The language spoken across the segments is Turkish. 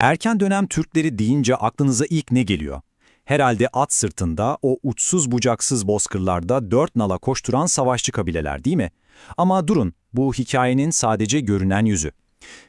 Erken dönem Türkleri deyince aklınıza ilk ne geliyor? Herhalde at sırtında o uçsuz bucaksız bozkırlarda dört nala koşturan savaşçı kabileler değil mi? Ama durun, bu hikayenin sadece görünen yüzü.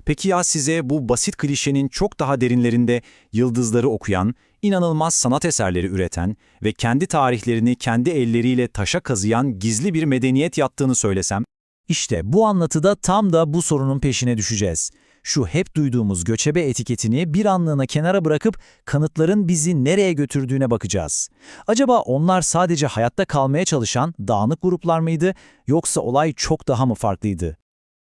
Peki ya size bu basit klişenin çok daha derinlerinde yıldızları okuyan, inanılmaz sanat eserleri üreten ve kendi tarihlerini kendi elleriyle taşa kazıyan gizli bir medeniyet yattığını söylesem? İşte bu anlatıda tam da bu sorunun peşine düşeceğiz. Şu hep duyduğumuz göçebe etiketini bir anlığına kenara bırakıp kanıtların bizi nereye götürdüğüne bakacağız. Acaba onlar sadece hayatta kalmaya çalışan dağınık gruplar mıydı yoksa olay çok daha mı farklıydı?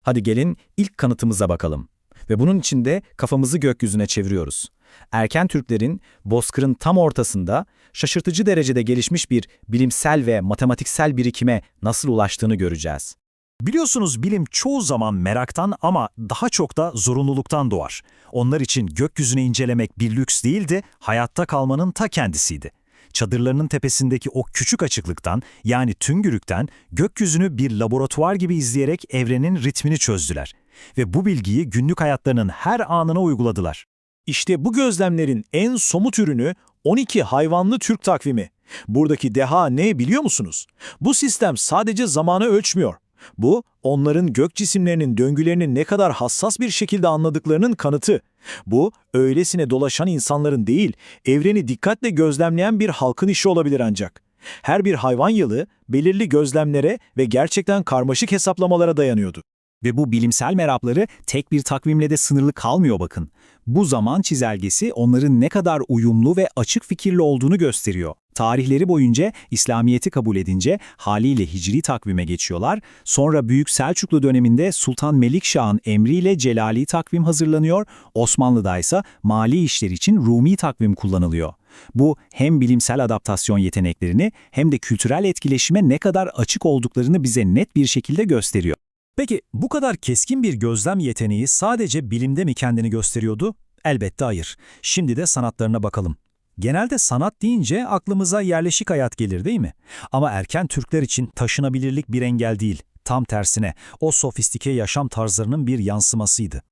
Hadi gelin ilk kanıtımıza bakalım. Ve bunun için de kafamızı gökyüzüne çeviriyoruz. Erken Türklerin bozkırın tam ortasında şaşırtıcı derecede gelişmiş bir bilimsel ve matematiksel birikime nasıl ulaştığını göreceğiz. Biliyorsunuz bilim çoğu zaman meraktan ama daha çok da zorunluluktan doğar. Onlar için gökyüzünü incelemek bir lüks değildi, hayatta kalmanın ta kendisiydi. Çadırlarının tepesindeki o küçük açıklıktan yani tüngürükten gökyüzünü bir laboratuvar gibi izleyerek evrenin ritmini çözdüler. Ve bu bilgiyi günlük hayatlarının her anına uyguladılar. İşte bu gözlemlerin en somut ürünü 12 hayvanlı Türk takvimi. Buradaki deha ne biliyor musunuz? Bu sistem sadece zamanı ölçmüyor. Bu, onların gök cisimlerinin döngülerini ne kadar hassas bir şekilde anladıklarının kanıtı. Bu, öylesine dolaşan insanların değil, evreni dikkatle gözlemleyen bir halkın işi olabilir ancak. Her bir hayvan yılı belirli gözlemlere ve gerçekten karmaşık hesaplamalara dayanıyordu. Ve bu bilimsel merakları tek bir takvimle de sınırlı kalmıyor bakın. Bu zaman çizelgesi onların ne kadar uyumlu ve açık fikirli olduğunu gösteriyor. Tarihleri boyunca İslamiyet'i kabul edince haliyle hicri takvime geçiyorlar. Sonra Büyük Selçuklu döneminde Sultan Melikşah'ın emriyle Celali takvim hazırlanıyor. Osmanlı'da ise mali işler için Rumi takvim kullanılıyor. Bu hem bilimsel adaptasyon yeteneklerini hem de kültürel etkileşime ne kadar açık olduklarını bize net bir şekilde gösteriyor. Peki bu kadar keskin bir gözlem yeteneği sadece bilimde mi kendini gösteriyordu? Elbette hayır. Şimdi de sanatlarına bakalım. Genelde sanat deyince aklımıza yerleşik hayat gelir değil mi? Ama erken Türkler için taşınabilirlik bir engel değil. Tam tersine o sofistike yaşam tarzlarının bir yansımasıydı.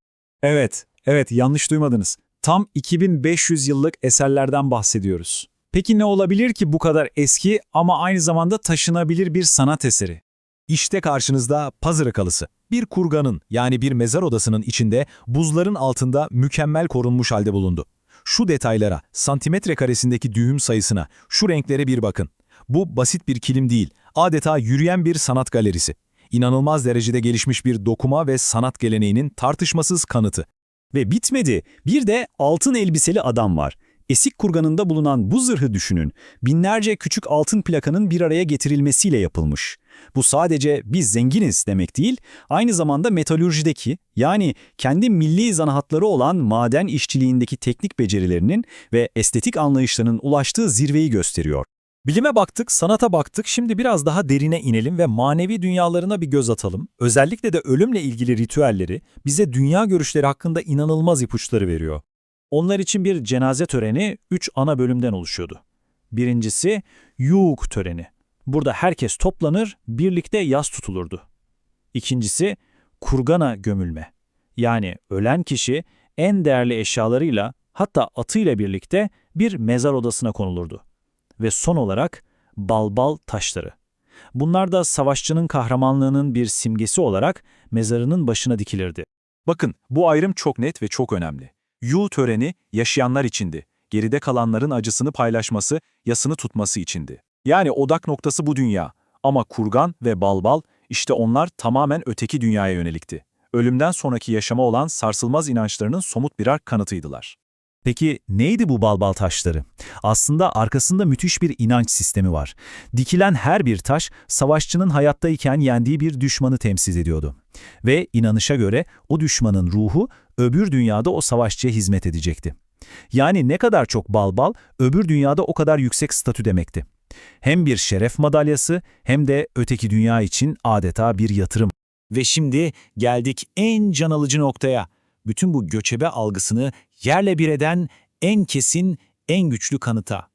Evet, evet yanlış duymadınız. Tam 2500 yıllık eserlerden bahsediyoruz. Peki ne olabilir ki bu kadar eski ama aynı zamanda taşınabilir bir sanat eseri? İşte karşınızda Pazarı Kalısı. Bir kurganın yani bir mezar odasının içinde buzların altında mükemmel korunmuş halde bulundu. Şu detaylara, santimetre karesindeki düğüm sayısına, şu renklere bir bakın. Bu basit bir kilim değil, adeta yürüyen bir sanat galerisi. İnanılmaz derecede gelişmiş bir dokuma ve sanat geleneğinin tartışmasız kanıtı. Ve bitmedi, bir de altın elbiseli adam var. Esik kurganında bulunan bu zırhı düşünün, binlerce küçük altın plakanın bir araya getirilmesiyle yapılmış. Bu sadece biz zenginiz demek değil, aynı zamanda metalürjideki yani kendi milli zanaatları olan maden işçiliğindeki teknik becerilerinin ve estetik anlayışlarının ulaştığı zirveyi gösteriyor. Bilime baktık, sanata baktık, şimdi biraz daha derine inelim ve manevi dünyalarına bir göz atalım. Özellikle de ölümle ilgili ritüelleri bize dünya görüşleri hakkında inanılmaz ipuçları veriyor. Onlar için bir cenaze töreni üç ana bölümden oluşuyordu. Birincisi yuğuk töreni. Burada herkes toplanır, birlikte yas tutulurdu. İkincisi kurgana gömülme. Yani ölen kişi en değerli eşyalarıyla hatta atıyla birlikte bir mezar odasına konulurdu. Ve son olarak balbal taşları. Bunlar da savaşçının kahramanlığının bir simgesi olarak mezarının başına dikilirdi. Bakın bu ayrım çok net ve çok önemli. Yu töreni yaşayanlar içindi. Geride kalanların acısını paylaşması, yasını tutması içindi. Yani odak noktası bu dünya. Ama kurgan ve balbal işte onlar tamamen öteki dünyaya yönelikti. Ölümden sonraki yaşama olan sarsılmaz inançlarının somut birer kanıtıydılar. Peki neydi bu balbal taşları? Aslında arkasında müthiş bir inanç sistemi var. Dikilen her bir taş savaşçının hayattayken yendiği bir düşmanı temsil ediyordu. Ve inanışa göre o düşmanın ruhu öbür dünyada o savaşçıya hizmet edecekti. Yani ne kadar çok balbal öbür dünyada o kadar yüksek statü demekti. Hem bir şeref madalyası hem de öteki dünya için adeta bir yatırım. Ve şimdi geldik en can alıcı noktaya. Bütün bu göçebe algısını yerle bir eden en kesin, en güçlü kanıta.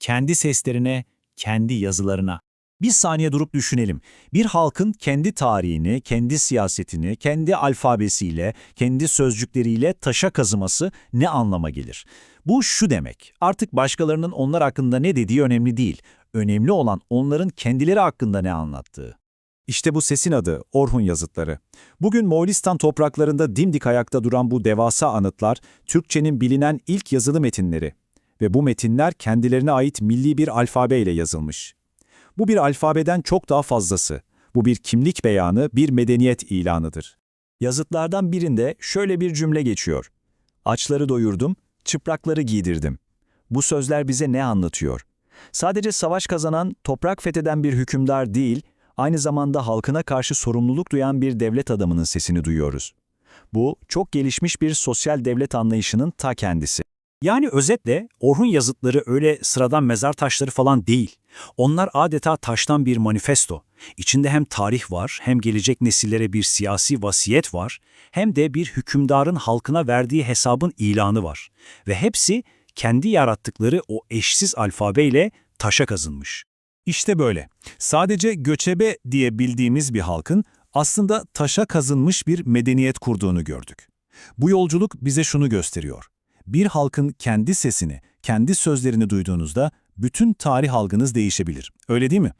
Kendi seslerine, kendi yazılarına. Bir saniye durup düşünelim. Bir halkın kendi tarihini, kendi siyasetini, kendi alfabesiyle, kendi sözcükleriyle taşa kazıması ne anlama gelir? Bu şu demek, artık başkalarının onlar hakkında ne dediği önemli değil. Önemli olan onların kendileri hakkında ne anlattığı. İşte bu sesin adı Orhun yazıtları. Bugün Moğolistan topraklarında dimdik ayakta duran bu devasa anıtlar, Türkçenin bilinen ilk yazılı metinleri. Ve bu metinler kendilerine ait milli bir alfabeyle yazılmış. Bu bir alfabeden çok daha fazlası. Bu bir kimlik beyanı, bir medeniyet ilanıdır. Yazıtlardan birinde şöyle bir cümle geçiyor. Açları doyurdum, çıplakları giydirdim. Bu sözler bize ne anlatıyor? Sadece savaş kazanan, toprak fetheden bir hükümdar değil, aynı zamanda halkına karşı sorumluluk duyan bir devlet adamının sesini duyuyoruz. Bu, çok gelişmiş bir sosyal devlet anlayışının ta kendisi. Yani özetle Orhun yazıtları öyle sıradan mezar taşları falan değil. Onlar adeta taştan bir manifesto. İçinde hem tarih var, hem gelecek nesillere bir siyasi vasiyet var, hem de bir hükümdarın halkına verdiği hesabın ilanı var. Ve hepsi kendi yarattıkları o eşsiz alfabeyle taşa kazınmış. İşte böyle. Sadece göçebe diye bildiğimiz bir halkın aslında taşa kazınmış bir medeniyet kurduğunu gördük. Bu yolculuk bize şunu gösteriyor. Bir halkın kendi sesini, kendi sözlerini duyduğunuzda bütün tarih algınız değişebilir. Öyle değil mi?